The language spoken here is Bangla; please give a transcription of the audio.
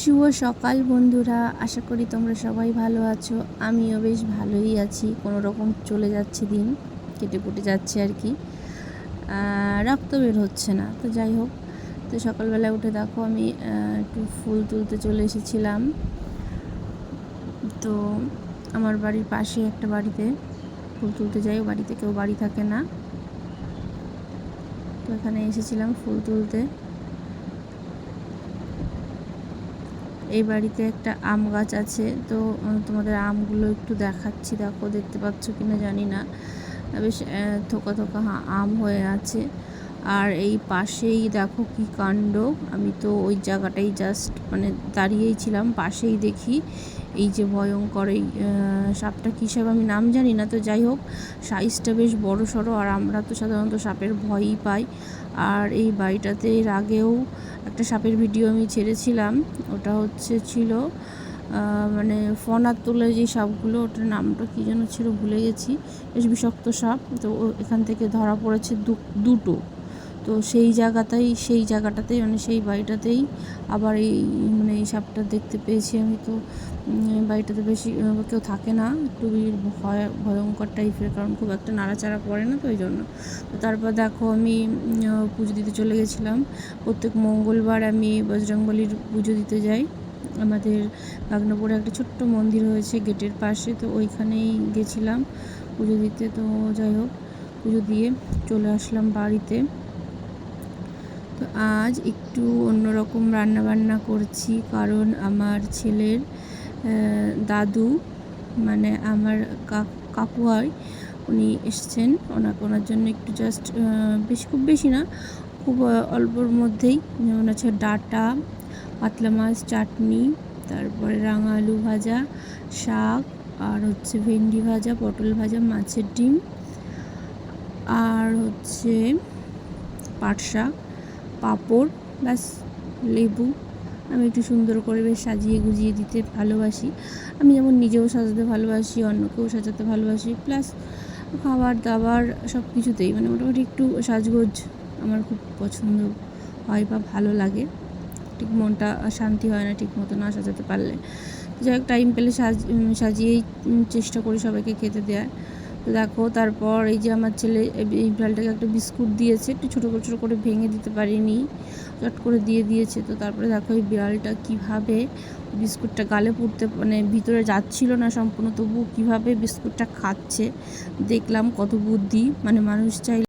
শুভ সকাল বন্ধুরা, আশা করি তোমরা সবাই ভালো আছো। আমিও বেশ ভালোই আছি, কোনো রকম চলে যাচ্ছে দিন, কেটে কুটে যাচ্ছে আর কি। রক্ত বের হচ্ছে না, তো যাই হোক। তো সকালবেলা উঠে দেখো আমি একটু ফুল তুলতে চলে এসেছিলাম। তো আমার বাড়ির পাশে একটা বাড়িতে ফুল তুলতে যাই বাড়িতে কেউ বাড়ি থাকে না। তো এখানে এসেছিলাম ফুল তুলতে। এই বাড়িতে একটা আম গাছ আছে, তো তোমাদের আমগুলো একটু দেখাচ্ছি। দেখো, দেখতে পাচ্ছ কি না জানি না। বেশ থোকা থোকা আম হয়ে আছে। আর এই পাশেই দেখো কি কাণ্ড। আমি তো ওই জায়গাটাই জাস্ট মানে দাঁড়িয়েই ছিলাম, পাশেই দেখি। এই যে ভয়ঙ্কর এই সাপটা কী সাপ আমি নাম জানি না, তো যাই হোক, সাইজটা বেশ বড় সড়ো আর আমরা তো সাধারণত সাপের ভয়ই পাই। আর এই বাড়িটাতে এর আগেও একটা সাপের ভিডিও আমি ছেড়েছিলাম, ওটা হচ্ছে ছিল মানে ফনার তোলে যে সাপগুলো, ওটার নামটা কী যেন ছিল ভুলে গেছি, বেশ বিষাক্ত সাপ, তো এখান থেকে ধরা পড়েছে দুটো। তো সেই জায়গাতেই সেই জায়গাটাতেই মানে সেই বাড়িটাতেই আবার এই মানে এই সাপটা দেখতে পেয়েছি আমি তো। বাড়িটাতে বেশি কেউ থাকে না খুবই ভয়, ভয়ঙ্কর টাইপের, কারণ খুব একটা নাড়াচাড়া পড়ে না তো ওই জন্য তো তারপর দেখো আমি পুজো দিতে চলে গেছিলাম। প্রত্যেক মঙ্গলবার আমি বজরংবলির পুজো দিতে যাই। আমাদের বাগনাপুরে একটা ছোট্ট মন্দির হয়েছে গেটের পাশে, তো ওইখানেই গেছিলাম পুজো দিতে। তো যাই হোক, পুজো দিয়ে চলে আসলাম বাড়িতে। আজ একটু অন্যরকম রান্না বান্না করছি কারণ আমার ছেলের দাদু মানে আমার কাকু হয় উনি এসছেন। ওনাকে, ওনার জন্য একটু জাস্ট বেশি খুব বেশি না, খুব অল্পর মধ্যেই যেমন আছে ডাটা, পাতলা মাছ, চাটনি, তারপরে রাঙা আলু ভাজা, শাক, আর হচ্ছে ভেন্ডি ভাজা, পটল ভাজা, মাছের ডিম, আর হচ্ছে পাট শাক। পাঁপড়, ব্যাস, লেবু। আমি একটু সুন্দর করে বেশ সাজিয়ে গুজিয়ে দিতে ভালোবাসি। আমি যেমন নিজেও সাজাতে ভালোবাসি, অন্যকেও সাজাতে ভালোবাসি। প্লাস খাবার দাবার সব কিছুতেই মানে মোটামুটি একটু সাজগোজ আমার খুব পছন্দ হয় বা ভালো লাগে। ঠিক মনটা শান্তি হয় না ঠিক মতো না সাজাতে পারলে। যাই হোক টাইম পেলে সাজ সাজিয়েই চেষ্টা করি সবাইকে খেতে দেওয়ার দেখো, তারপর এই যে আমার ছেলে এই- এই বিড়ালটাকে একটা বিস্কুট দিয়েছে, একটু ছোটো ছোটো করে ভেঙে দিতে পারিনি, চট করে দিয়ে দিয়েছে। তো তারপরে দেখো এই বিড়ালটা কীভাবে বিস্কুটটা গালে পুড়তে মানে ভিতরে যাচ্ছিল না সম্পূর্ণ তবু কীভাবে বিস্কুটটা খাচ্ছে, দেখলাম কত বুদ্ধি মানে মানুষ চাই